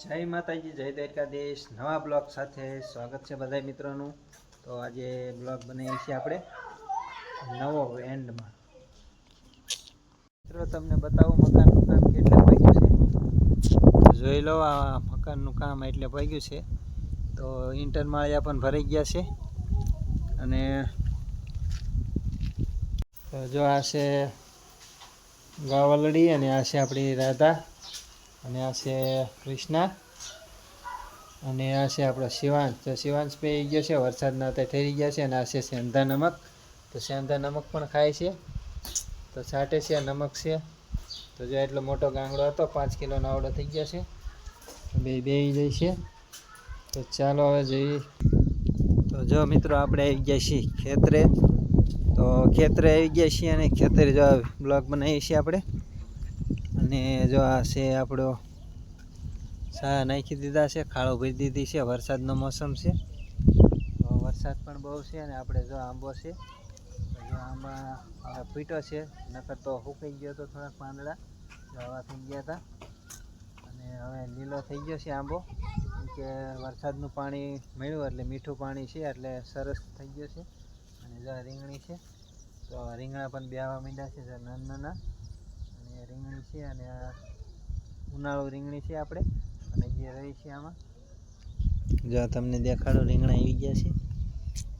જય માતાજી, જય દ્વારકાધીશ. નવા બ્લોગ સાથે સ્વાગત છે બધા મિત્રોનું. તો આજે બ્લોગ બનાવીએ છીએ આપણે નવો એન્ડમાં. મિત્રો, તમને બતાવો મકાનનું કામ કેટલે પગ્યું છે? જોઈ લો, આ મકાનનું કામ એટલે પગ્યું છે. તો ઇન્ટર માળિયા પણ ભરાઈ ગયા છે. અને જો આ છે ગાવલડી અને આ છે આપણી રાધા. અને આ છે કૃષ્ણા. અને આ છે આપણો શિવાંશ. તો શિવાંશ પી ગયો છે, વરસાદના તે થઈ ગયા છે અને આ છે સેંધા નમક. તો સેંધા નમક પણ ખાય છે. તો છાંટે છે, નમક છે. તો જો એટલો મોટો ગાંગડો હતો, પાંચ કિલોનો આવડો થઈ ગયો છે. બે બે જાય છે. તો ચાલો હવે જઈએ. તો જો મિત્રો આપણે આવી ગયા છીએ ખેતરે. તો ખેતરે આવી ગયા છીએ અને ખેતરે જો બ્લોગ બનાવીએ છીએ આપણે અને જો આ છે આપણો સા નાખી દીધા છે ખાળો ભરી દીધી છે, વરસાદનો મોસમ છે. તો વરસાદ પણ બહુ છે અને આપણે જો આંબો છે જો આંબા હવે પીટો છે, નકર તો સુકાઈ ગયો હતો થોડાક પાંદડા આવા થઈ ગયા હતા અને હવે લીલો થઈ ગયો છે આંબો કે વરસાદનું પાણી મળ્યું એટલે મીઠું પાણી છે, એટલે સરસ થઈ ગયો છે. અને જો રીંગણી છે, તો રીંગણા પણ બેહવા માંડ્યા છે નાના નાના. અને રીંગણી છે અને આ ઉનાળો રીંગણી છે આપણે. અને જે રહી છે આમાં. જો તમને દેખાડો, રીંગણા આવી ગયા છે.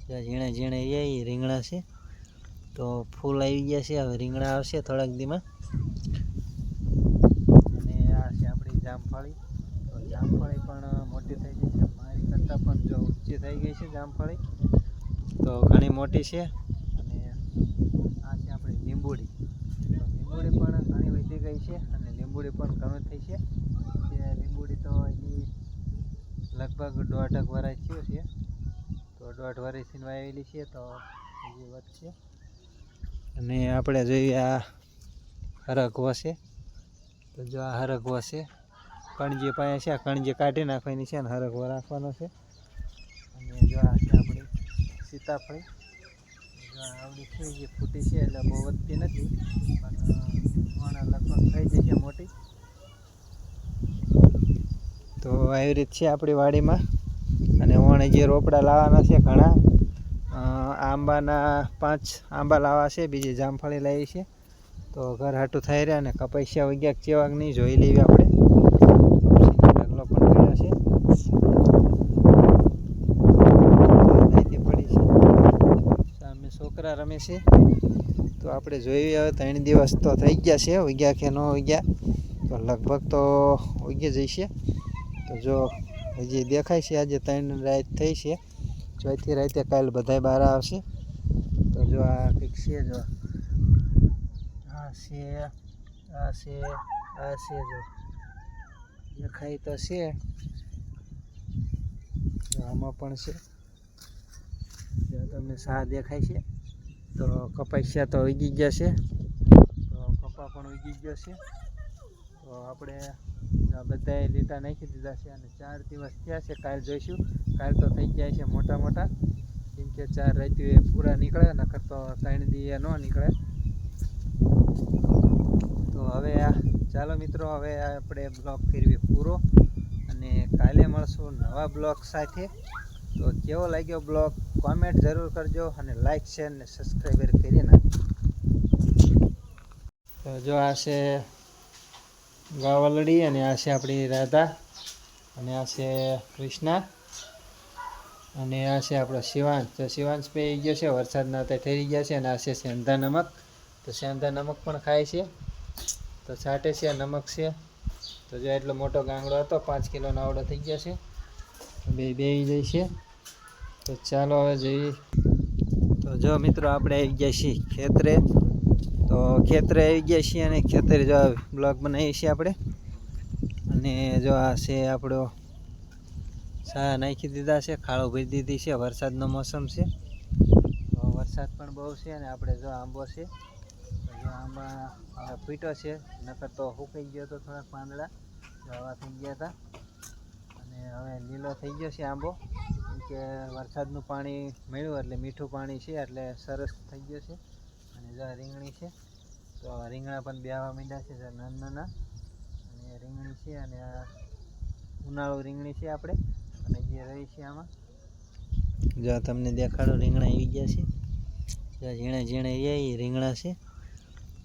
જો ઝીણા ઝીણા એ રીંગણા છે. તો ફૂલ આવી ગયા છે. હવે રીંગણા આવશે થોડાક દીમાં. અને આ છે આપણી જામફળી. તો જામફળી પણ મોટી થઈ ગઈ છે. મારી કરતાં પણ જો ઊંચી થઈ ગઈ છે જામફળી. તો ઘણી મોટી છે અને આ છે આપણી લીંબુડી તો લીંબુડી પણ ઘણી ગઈ છે અને લીંબુડી પણ ઘણું થઈ છે. લીંબુડી તો હજી લગભગ દોઢ વરસ થયું છે. તો દોઢ વરસથી વાવેલી છે તો હજી વધશે. અને આપણે જોઈએ આ હરગવો છે, તો જો આ હરગવો છે, કણજી પાસે છે, આ કણજી કાઢી નાખવાની છે અને હરગવો રાખવાનો છે. અને જો આ છે આપણી સીતાફળી. જો આવડી છે જે ફૂટી છે એટલે બહુ વધતી નથી. પણ લગભગ થઈ જશે મોટી. તો આવી રીત છે આપણી વાડીમાં. અને ઓણે જે રોપડા લાવવાના છે ઘણા. આંબાના પાંચ આંબા લાવવા છે, બીજી જામફળી લાવી છે. તો ઘર હાટું થઈ રહ્યા અને કપાસિયા વગ્યા ચેવાક નહીં, જોઈ લેવી આપણે. છોકરા રમે છે. તો આપણે જોઈએ હવે ત્રણ દિવસ તો થઈ ગયા છે, ઉગ્યા કે ન ઉગ્યા. તો લગભગ તો ઉગી જઈશે. તો જો હજી દેખાય છે, આજે ત્રણ રાત થઈ છે. ચોથી રાતે કાલ બધાય બહાર આવશે. તો જો આ કંઈક છે જો. આ છે આ છે આ છે જો. દેખાય તો છે. આમાં પણ છે. જો તમને સા દેખાય છે. તો કપાસિયા તો ઉગી ગયા છે. તો કપા પણ ઉગી ગયો છે. તો આપણે બધાએ લીટા નાખી દીધા છે અને ચાર દિવસ થયા છે કાલ જોઈશું. કાલ તો થઈ ગયા છે મોટા મોટા. કેમ કે ચાર રાત્યુ એ પૂરા નીકળે, નકર તો ત્રણ દી ન નીકળે. તો હવે આ, ચાલો મિત્રો, હવે આપણે બ્લોગ ફેરવી પૂરો. અને કાલે મળશું નવા બ્લોગ સાથે. તો કેવો લાગ્યો બ્લોગ? કોમેન્ટ જરૂર કરજો અને લાઇક શેર ને સબસ્ક્રાઈબર કરી નાખજો. તો જો આ છે ગાવલડી અને આ છે આપણી રાધા અને આ છે કૃષ્ણા અને આ છે આપણો શિવાંશ. તો શિવાંશ પી ગયો છે, વરસાદના તે થઈ ગયા છે અને આ છે સેંધા નમક. તો સેંધા નમક પણ ખાય છે. તો છાંટે છે નમક છે. તો જો એટલો મોટો ગાંગડો હતો, પાંચ કિલોનો આવડો થઈ ગયો છે. બે બે જાય છે. તો ચાલો હવે જઈએ. તો જો મિત્રો આપણે આવી ગયા છીએ ખેતરે. તો ખેતરે આવી ગયા છીએ અને ખેતરે જો બ્લોગ બનાવીએ છીએ આપણે. અને જો આ છે આપણો સા નાખી દીધા છે, ખાડો ભરી દીધી છે, વરસાદનો મોસમ છે. તો વરસાદ પણ બહુ છે અને આપણે જો આંબો છે. જો આંબા હવે પીટો છે, નકર તો સુકાઈ ગયો હતો થોડાક પાંદડા. આવા થઈ ગયા હતા. હવે થઈ ગયો છે આંબો. કે વરસાદનું પાણી મળ્યું એટલે મીઠું પાણી છે એટલે સરસ થઈ ગયો છે. અને જો રીંગણી છે, તો રીંગણા પણ બેવા મીંડા છે નાના નાના. અને રીંગણી છે અને આ ઉનાળુ રીંગણી છે આપણે. અને જે રહી છે આમાં. જો તમને દેખાડો રીંગણા આવી ગયા છે. જો ઝીણા ઝીણા એ રીંગણા છે.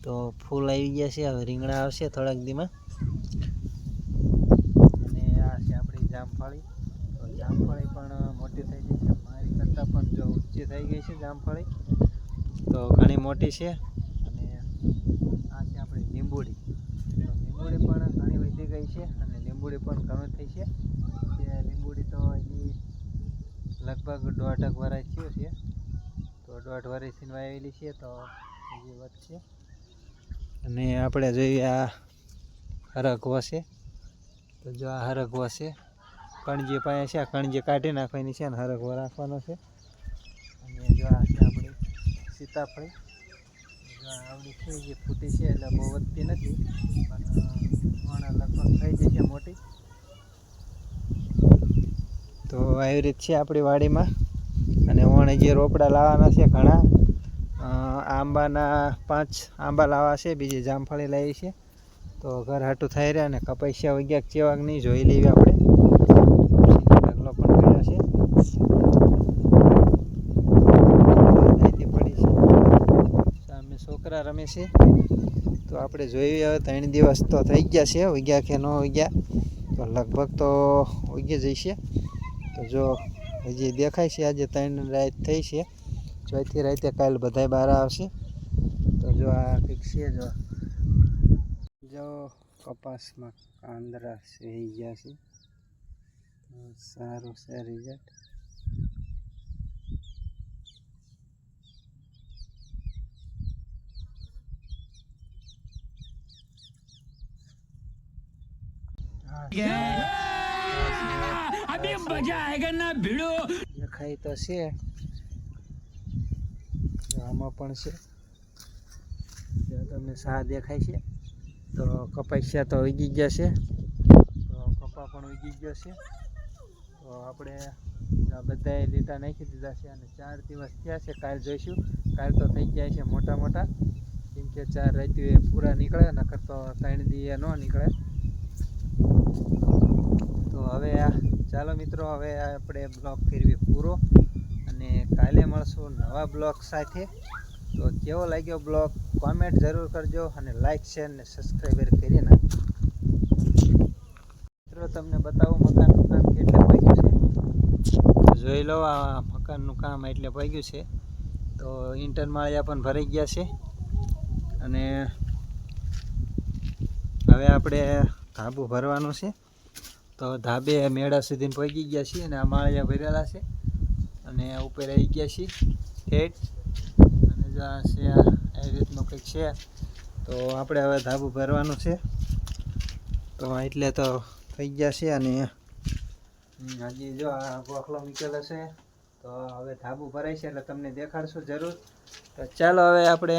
તો ફૂલ આવી ગયા છે, હવે રીંગણા આવશે થોડાક દીમાં અને આ છે આપણી જામફળી તો જામફળી પણ મોટી થઈ ગઈ છે. મારી કરતાં પણ જો ઊંચી થઈ ગઈ છે જામફળી તો ઘણી મોટી છે. અને આ છે આપણી લીંબુડી. તો લીંબુડી પણ ઘણી વધી ગઈ છે અને લીંબુડી પણ ઘણું થઈ છે. જે લીંબુડી તો હજી લગભગ દોઢક વરસ થયું છે. તો દોઢ વરસ વાવેલી છે, તો હજી વધશે અને આપણે જોઈએ આ હરકવો છે. તો જો આ હરકવો છે કણજી પાસે છે કણજી કાઢી નાખવાની છે અને હરગવો રાખવાનો છે. અને જો આ છે આપણી સીતાફળી. જો આવડી છે જે ફૂટી છે એટલે બહુ વધતી નથી, પણ લગભગ થઈ જશે મોટી. તો આવી રીત છે આપણી વાડીમાં. અને વણ જે રોપડા લાવવાના છે ઘણા આંબાના પાંચ આંબા લાવવા છે, બીજી જામફળી લાવી છે. તો ઘર હાટું થઈ રહ્યા અને કપાસિયા વગ્યા ચેવાક નહીં, જોઈ લેવી આપણે ઢગલો પણ પડ્યો છે અહીંથી પડી છે સામે છોકરા રમે છે. તો આપણે જોઈએ હવે ત્રણ દિવસ તો થઈ ગયા છે, ઉગ્યા કે ન ઉગ્યા. તો લગભગ તો ઉગી જઈશે તો જો હજી દેખાય છે, આજે ત્રણ રાત થઈ છે. ચોથી રાતે કાલ બધાય બહાર આવશે. તો જો આ કંઈક છે જો. જો કપાસમાં કાંદરા થઈ ગયા છે. સારું છે રિઝલ્ટ લખાઈ તો છે આમાં પણ છે તમને સા દેખાય છે તો કપાઈ કપાસિયા તો ઉગી ગયા છે તો કપા પણ ઉગી ગયો છે તો આપણે બધાએ લીટા નાખી દીધા છે અને ચાર દિવસ થયા છે કાલ જોઈશું કાલ તો થઈ ગયા છે મોટા મોટા કેમ કે ચાર રાત્યુ એ પૂરા નીકળે નકર તો ત્રણ દીએ ન નીકળે તો હવે આ, ચાલો મિત્રો, હવે આપણે બ્લોગ ફેરવી પૂરો અને કાલે મળશું નવા બ્લોગ સાથે. તો કેવો લાગ્યો બ્લોગ કોમેન્ટ જરૂર કરજો અને લાઇક શેર ને સબસ્ક્રાઈબર કરી નાખજો. મિત્રો, તમને બતાવું મકાનનું કામ કેટલે પગ્યું છે? જોઈ લો, આ મકાનનું કામ એટલે પગ્યું છે. તો ઇન્ટર માળિયા પણ ભરાઈ ગયા છે. અને હવે આપણે ધાબુ ભરવાનું છે. તો ધાબે મેળા સુધી પહોંચી ગયા છીએ અને આ માળિયા ભરેલા છે. અને ઉપર આવી ગયા છીએ ઠેઠ અને જો આ છે, આ રીતનું કંઈક છે. તો આપણે હવે ધાબુ ભરવાનું છે. તો એટલે તો થઈ ગયા છે અને હજી જો આ ગોખલો મૂકેલો છે. તો હવે ધાબુ ભરાય છે એટલે તમને દેખાડશું જરૂર. તો ચાલો હવે આપણે